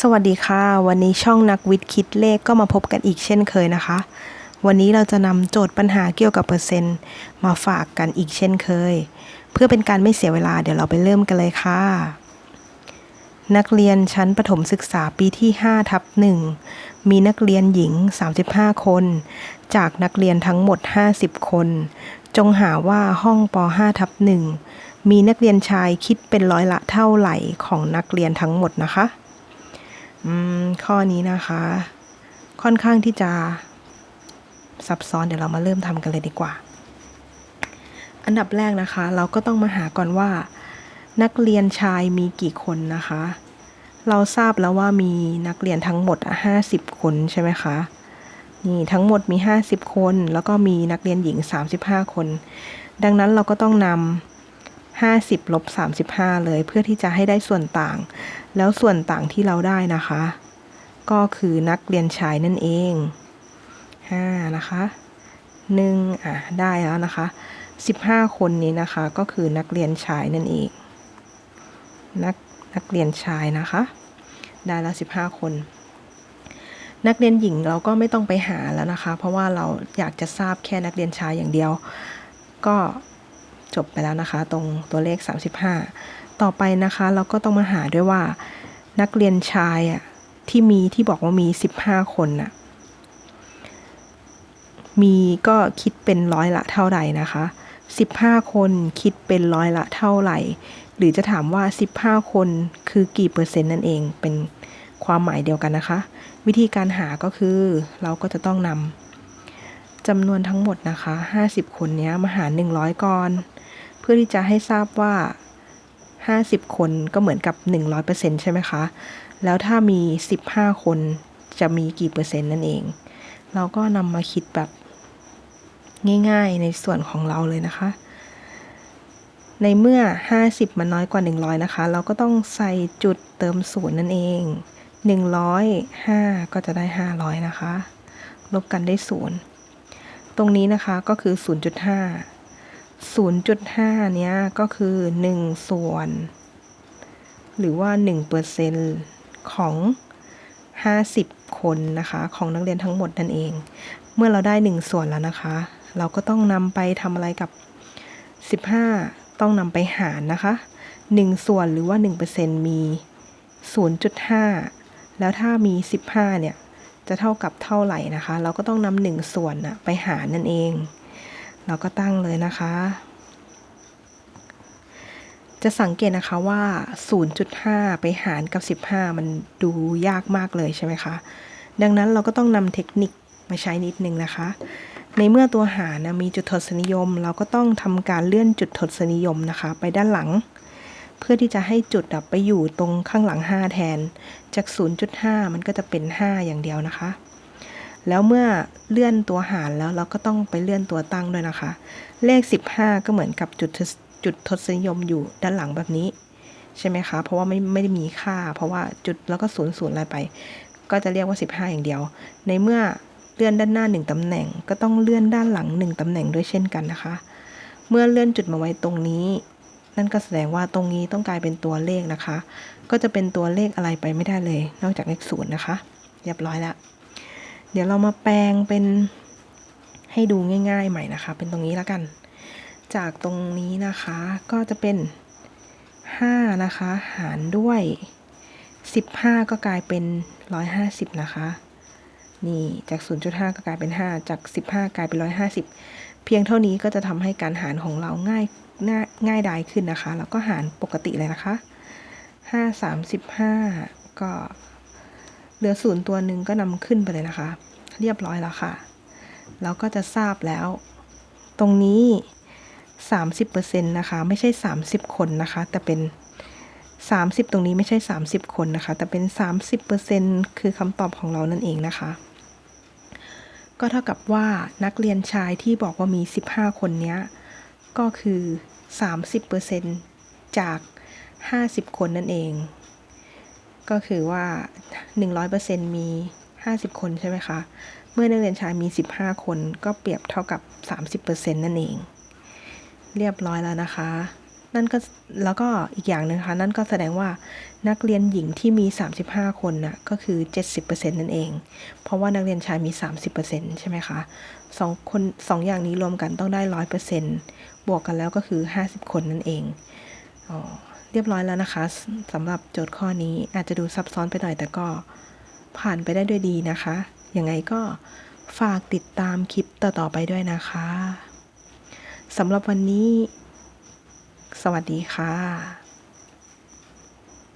สวัสดีค่ะ วันนี้ช่องนักวิทย์คิดเลขก็มาพบกันอีกเช่นเคยนะคะ วันนี้เราจะนำโจทย์ปัญหาเกี่ยวกับเปอร์เซ็นต์มาฝากกันอีกเช่นเคย เพื่อเป็นการไม่เสียเวลาเดี๋ยวเราไปเริ่มกันเลยค่ะ นักเรียนชั้นประถมศึกษาปีที่5ทับ1มีนักเรียนหญิง 35 คน จากนักเรียนทั้งหมด 50 คน จงหาว่าห้องป5ทับ1มีนักเรียนชายคิดเป็นร้อยละเท่าไหร่ของนักเรียนทั้งหมดนะคะ อืม ข้อนี้นะคะ ค่อนข้างที่จะซับซ้อนเดี๋ยวเรามาเริ่มทำกันเลยดีกว่า อันดับแรกนะคะ เราก็ต้องมาหาก่อนว่า นักเรียนชายมีกี่คนนะคะ เราทราบแล้วว่ามีนักเรียนทั้งหมดห้าสิบคนใช่ไหมคะนี่ทั้งหมดมี 50 คน แล้วก็มีนักเรียนหญิง 35 คน ดังนั้นเราก็ต้องนำ 50ลบ35 เลย เพื่อที่จะให้ได้ส่วนต่าง แล้วส่วนต่างที่เราได้นะคะ ก็คือนักเรียนชายนั่นเอง5นะคะ1อะได้แล้วนะคะ 15 คนนี้นะคะก็คือนักเรียนชายนั่นเอง นักนักเรียนชายนะคะ ได้แล้ว 15 คน นักเรียนหญิงเราก็ไม่ต้องไปหาแล้วนะคะ เพราะว่าเราอยากจะทราบแค่นักเรียนชายอย่างเดียว ก็ จบไปแล้วนะคะ ตรงตัวเลข 35 ต่อไปนะคะ เราก็ต้องมาหาด้วยว่า นักเรียนชายอะที่มีที่บอกว่ามี 15 คนน่ะ มีก็คิดเป็นร้อยละเท่าไหร่นะคะ 15 คนคิดเป็นร้อยละเท่าไหร่ หรือจะถามว่า 15 คนคือกี่เปอร์เซ็นต์นั่นเองเป็นความหมายเดียวกันนะคะ วิธีการหาก็คือเราก็จะต้องนำจำนวนทั้งหมดนะคะ 50 คนนี้มาหาร 100 ก่อน พื่อที่จะให้ทราบว่า 50 คนก็เหมือนกับ 100%ใช่ไหมคะ แล้วถ้ามี 15 คนจะมีกี่เปอร์เซ็นต์นั่นเอง เราก็นำมาคิดแบบง่ายๆในส่วนของเราเลยนะคะ ในเมื่อ 50 มันน้อยกว่า 100 นะคะ เราก็ต้องใส่จุดเติมศูนย์นั่นเอง 105 ก็จะได้ 500 นะคะ ลบกันได้ศูนย์ตรงนี้นะคะก็คือ 0.5 0.5 เนี้ยก็คือ 1 ส่วน หรือว่า 1%ของ 50 คนนะคะ ของนักเรียนทั้งหมดนั่นเอง เมื่อเราได้ 1 ส่วนแล้วนะคะ เราก็ต้องนำไปทำอะไรกับ 15 ต้องนำไปหารนะคะ 1 ส่วนหรือว่า 1%มี 0.5 แล้วถ้ามี 15 เนี่ย จะเท่ากับเท่าไหร่นะคะ เราก็ต้องนำหนึ่งส่วนนะไปหารนั่นเอง เราก็ตั้งเลยนะคะ จะสังเกตนะคะว่า 0.5 ไปหารกับ 15 มันดูยากมากเลยใช่ไหมคะ ดังนั้นเราก็ต้องนำเทคนิคมาใช้นิดนึงนะคะ ในเมื่อตัวหารนะมีจุดทศนิยม เราก็ต้องทำการเลื่อนจุดทศนิยมนะคะ ไปด้านหลัง เพื่อที่จะให้จุดไปอยู่ตรงข้างหลัง 5 แทน จาก 0.5 มันก็จะเป็น 5 อย่างเดียวนะคะ แล้วเมื่อเลื่อนตัวหารแล้วเราก็ต้องไปเลื่อนตัวตั้งด้วยนะคะ เลข 15 ก็เหมือนกับจุดจุดทศนิยมอยู่ด้านหลังแบบนี้ ใช่ไหมคะ เพราะว่าไม่ไม่ได้มีค่า เพราะว่าจุดแล้วก็ศูนย์ศูนย์อะไรไป ก็จะเรียกว่า 15 อย่างเดียว ในเมื่อเลื่อนด้านหน้า 1ตำแหน่ง ก็ต้องเลื่อนด้านหลัง 1ตำแหน่งด้วยเช่นกันนะคะ เมื่อเลื่อนจุดมาไว้ตรงนี้ นั่นก็แสดงว่าตรงนี้ต้องกลายเป็นตัวเลขนะคะ ก็จะเป็นตัวเลขอะไรไปไม่ได้เลย นอกจากเลขศูนย์นะคะ เรียบร้อยแล้ว เดี๋ยวเรามาแปลงเป็นให้ดูง่ายๆใหม่นะคะ เป็นตรงนี้แล้วกัน จากตรงนี้นะคะก็จะเป็น 5 นะคะ หารด้วย 15 ก็กลายเป็น 150 นะคะ นี่จาก 0.5 ก็กลายเป็น 5 จาก 15 กลายเป็น 150 เพียงเท่านี้ก็จะทำให้การหารของเราง่ายง่ายง่ายดายขึ้นนะคะ แล้วก็หารปกติเลยนะคะ 5 35 ก็ เหลือศูนย์ตัวหนึ่งก็นำขึ้นไปเลยนะคะ เรียบร้อยแล้วค่ะ เราก็จะทราบแล้ว ตรงนี้ 30%นะคะ ไม่ใช่ 30 คนนะคะ แต่เป็น 30 ตรงนี้ไม่ใช่ 30 คนนะคะ แต่เป็น 30%คือคำตอบของเรานั่นเองนะคะ ก็เท่ากับว่านักเรียนชายที่บอกว่ามี 15 คนเนี้ยก็คือ 30%จาก 50 คนนั่นเอง ก็คือว่า 100%มี 50 คนใช่ไหมคะ เมื่อนักเรียนชายมี 15 คน ก็เปรียบเท่ากับ 30%นั่นเอง เรียบร้อยแล้วนะคะ นั่นก็แล้วก็อีกอย่างหนึ่งค่ะนั่นก็แสดงว่านักเรียนหญิงที่มี 35 คนน่ะก็คือ 70%นั่นเอง เพราะว่านักเรียนชายมี 30%ใช่ไหมคะสองคนสองอย่างนี้รวมกันต้องได้ 100%บวกกันแล้วก็คือ 50 คนนั่นเองอ๋อ รียบร้อยแล้วนะคะสสำหรับโจทย์ข้อนี้อาจจะดูซับซ้อนไปหน่อยแต่ก็ผ่านไปได้ด้วยดีนะคะ ยังไงก็ฝากติดตามคลิปต่อ ๆ ไปด้วยนะคะสำหรับวันนี้ สวัสดีค่ะ